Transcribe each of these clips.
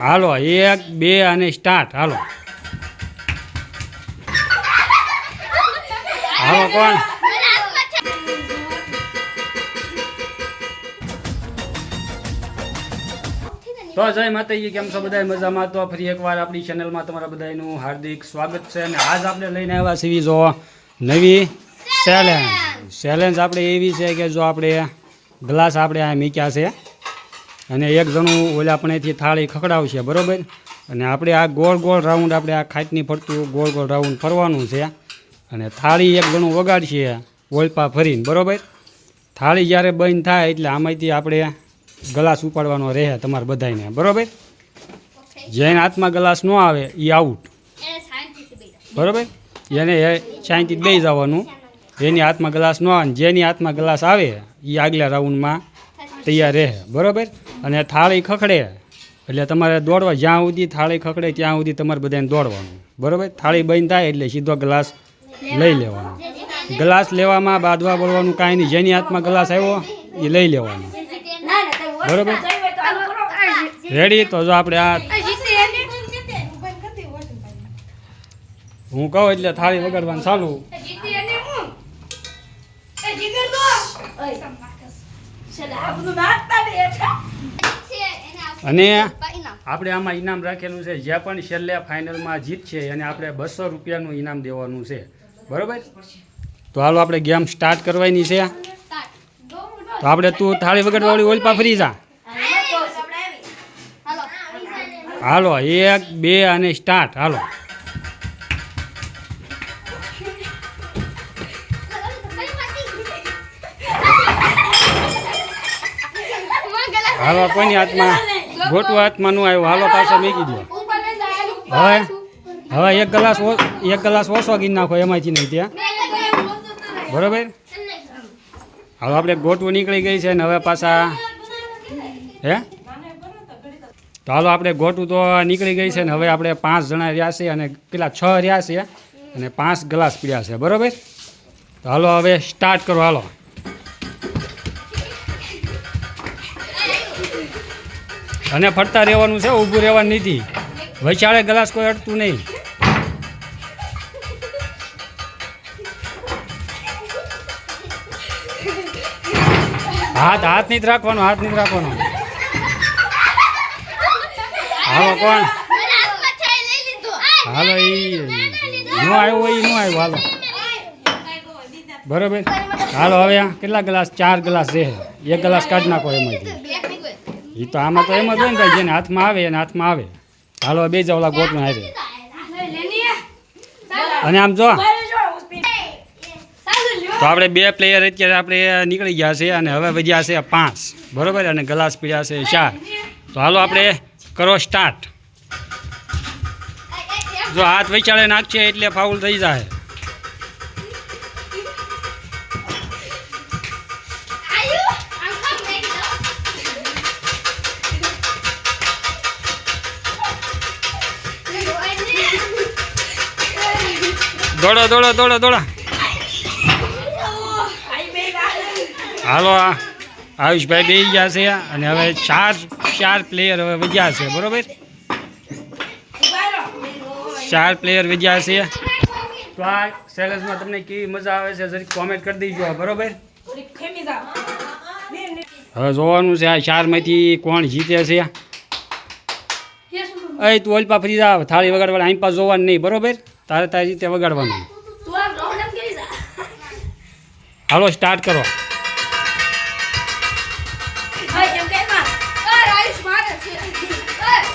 હાલો એક બે અને સ્ટાર્ટ હાલો. હાલો કોણ? તો જય માતાજી કેમ છો બધા મજામાં? તો ફરી એકવાર આપણી ચેનલમાં તમારા બધાનું હાર્દિક સ્વાગત છે અને આજ આપણે લઈને આવ્યા છીએ જો નવી ચેલેન્જ ચેલેન્જ આપણે એવી છે કે જો આપણે ગ્લાસ આપણે આ મીક્યા છે. અને એક જણું ઓલા આપણેથી થાળી ખખડાવશે, બરોબર? અને આપણે આ ગોળ ગોળ રાઉન્ડ આપણે આ ખાટની ફરતું ગોળ ગોળ રાઉન્ડ ફરવાનું છે. અને થાળી એક જણું વગાડશે ઓલપા ફરીને, બરોબર? થાળી જ્યારે બંધ થાય એટલે આમાંથી આપણે ગ્લાસ ઉપાડવાનો રહે તમારે બધાને બરોબર? જેને હાથમાં ગ્લાસ ન આવે એ આઉટ બરાબર? એને એ શાંતિથી બે જવાનું. એની હાથમાં ગ્લાસ ન આવે જેની હાથમાં ગ્લાસ આવે એ આગલા રાઉન્ડમાં તૈયાર રહે, બરોબર? અને થાળી ખખડે. એટલે તમારે દોડવા, જ્યાં સુધી થાળી ખખડે ત્યાં સુધી તમારે બધાને દોડવાનું. બરાબર? થાળી બંધ થાય એટલે સીધો ગ્લાસ લઈ લેવાનો. ગ્લાસ લેવામાં બાદવા બોલવાનું કાંઈ નહીં. જેની હાથમાં ગ્લાસ આવ્યો, એ લઈ લેવાનો. બરાબર? રેડી? તો જો આપણે આ હું કહું એટલે થાળી વગાડવાનું ચાલુ. અને આપણે આમાં ઇનામ રાખેલું છે. જે પણ છેલ્લે ફાઇનલમાં જીતશે અને આપણે બસો રૂપિયાનું ઇનામ દેવાનું છે. બરાબર? તો હાલો આપણે ગેમ સ્ટાર્ટ કરવાની છે. તો આપણે તું થાળી વગાડવાળી ઓલપા ફરી જા. હાલો, એક, બે અને સ્ટાર્ટ. હાલો. હાલો, કોઈની હાથમાં? ગોટું હાથમાં નું આવ્યું. હાલો પાછો મેકી દો. હવે? હવે એક ગ્લાસ એક ગ્લાસ ઓછો ગીર નાખો એમાંથી નહીં ત્યાં. બરોબર? હવે આપણે ગોટવું નીકળી ગઈ છે ને હવે પાછા હે? તો હાલો આપણે ગોટું તો નીકળી ગઈ છે ને હવે આપણે પાંચ જણા રહ્યા છે અને પેલા છ રહ્યા છે અને પાંચ ગ્લાસ પીડ્યા છે. બરોબર? તો હાલો હવે સ્ટાર્ટ કરો. હાલો. અને ફરતા રહેવાનું છે, ઊભું રહેવાનું નથી. વૈશાળે ગ્લાસ કોઈ અડતું નહીં. હાથ હાથ નહીં રાખવાનો, હાથ નહીં રાખવાનો. હાલો, કોણ? હાલો એ નો આવ્યો હોય નો આવ્યો, હાલો. બરોબર? હાલો, હવે કેટલા ગ્લાસ? ચાર ગ્લાસ છે. એક ગ્લાસ કાઢી નાખો એમાંથી. એ તો આમાં તો એમ જ હોય ને ભાઈ, જેને હાથમાં આવે, એને હાથમાં આવે. હાલો બે જવલા ગોટમાં હારે. અને આમ જો. તો આપણે બે પ્લેયર અત્યારે આપણે નીકળી ગયા છે અને હવે વધ્યા છે પાંચ. બરોબર? અને ગ્લાસ પીડ્યા છે ચાર. તો હાલો, આપણે કરો સ્ટાર્ટ જો હાથ વૈચાળે નાખશે એટલે ફાઉલ થઈ જાય. દોડો દોડો દોડો દોડો. હાલો આ આયુષભાઈ બે ગયા છે અને હવે ચાર ચાર પ્લેયર હવે વધ્યા છે, બરોબર? ચાર પ્લેયર વધ્યા છે. તો આ સેલેસમાં તમને કેવી મજા આવે છે, જરીક કોમેન્ટ કરી દેજો, બરોબર? હવે જોવાનું છે આ ચારમાંથી કોણ જીતે છે. એ તું ઓલપા ફરી જા થાળી વગાડવા અહીં પાસે જોવાનું નહીં બરોબર? તારે તારી રીતે વગાડવાનું. હાલો સ્ટાર્ટ કરો.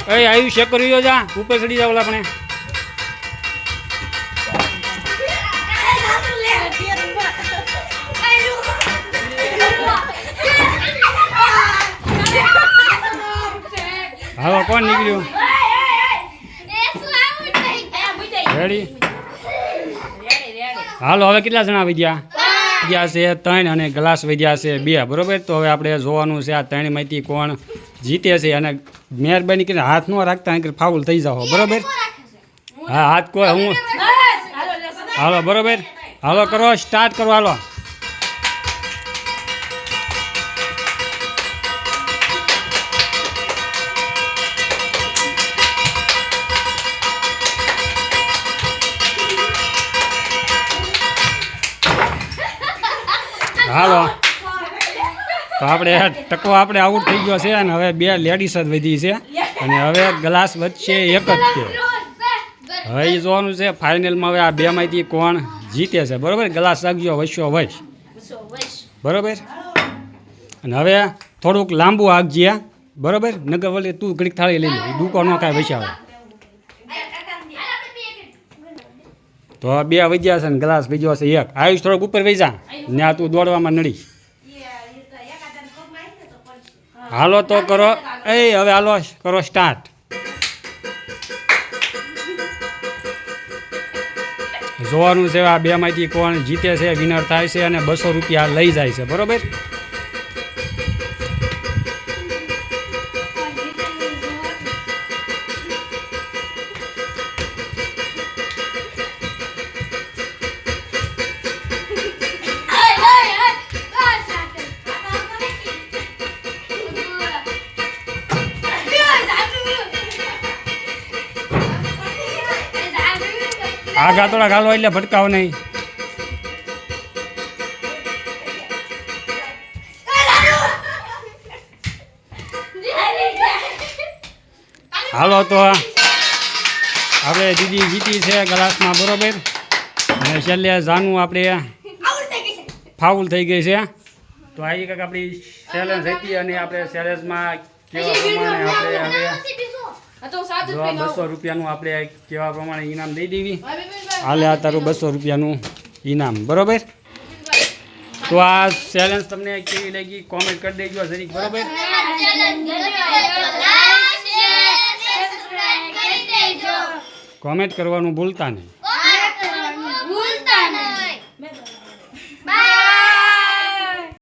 એ આવ્યું ચેક કરી જા. ઉપર ચડી જાવ આપણે. હાલો કોણ નીકળ્યું? રેડી હાલો, હવે કેટલા જણા આવી ગયા ગયા છે ત્રણ અને ગ્લાસ વધ્યા છે બે, બરોબર? તો હવે આપણે જોવાનું છે આ ત્રણમાંથી કોણ જીતે છે અને મહેરબાની કરીને હાથ ન રાખતા ફાઉલ થઈ જાઓ, બરોબર? હા, હાથ કોઈ હું હાલો, બરોબર? હાલો, કરો સ્ટાર્ટ કરો, હાલો. હાલો. તો આપણે ટકો આપણે આઉટ થઈ ગયો છે અને હવે બે લેડીસ જ વધી છે. અને હવે ગ્લાસ વચ્ચે એક જ છે. હવે એ જોવાનું છે ફાઇનલમાં હવે આ બેમાંથી કોણ જીતે છે. બરાબર? ગ્લાસ રાખજો, વસ્યો વશ બરાબર? અને હવે થોડુંક લાંબુ આગજે બરાબર? નગર વળી તું ઘડીક થાળી લઈ લે. દુકાનો ન વસ્યા તો બે વધ્યા છે ને ગ્લાસ બીજો છે એક. આયુષ થોડોક ઉપર વૈજા ને આ તું દોડવામાં નડી. હાલો તો કરો. એ, હવે હાલો કરો સ્ટાર્ટ જોવાનું છે આ બેમાંથી કોણ જીતે છે વિનર થાય છે અને બસો રૂપિયા લઈ જાય છે. બરોબર? આગા ગાતોડા ગાલો એટલે ભટકાવ નહીં. હાલો તો આપણે દીદી જીતી છે ગ્લાસમાં બરોબર. અને છેલ્લે જાનું આપણે ફાઉલ થઈ ગઈ છે. તો આવી કંઈક આપણી ચેલેન્જ હતી અને આપણે ચેલેન્જમાં કેવા પ્રમાણે આપણે હવે આ બસો રૂપિયાનું આપણે કેવા પ્રમાણે ઇનામ દઈ દેવી. હાલે આ તારું બસો રૂપિયાનું ઇનામ. બરોબર? તો આ ચેલેન્જ તમને કેવી લાગી? કોમેન્ટ કરી દેજો જરીક બરોબર? કોમેન્ટ કરવાનું ભૂલતા નહીં.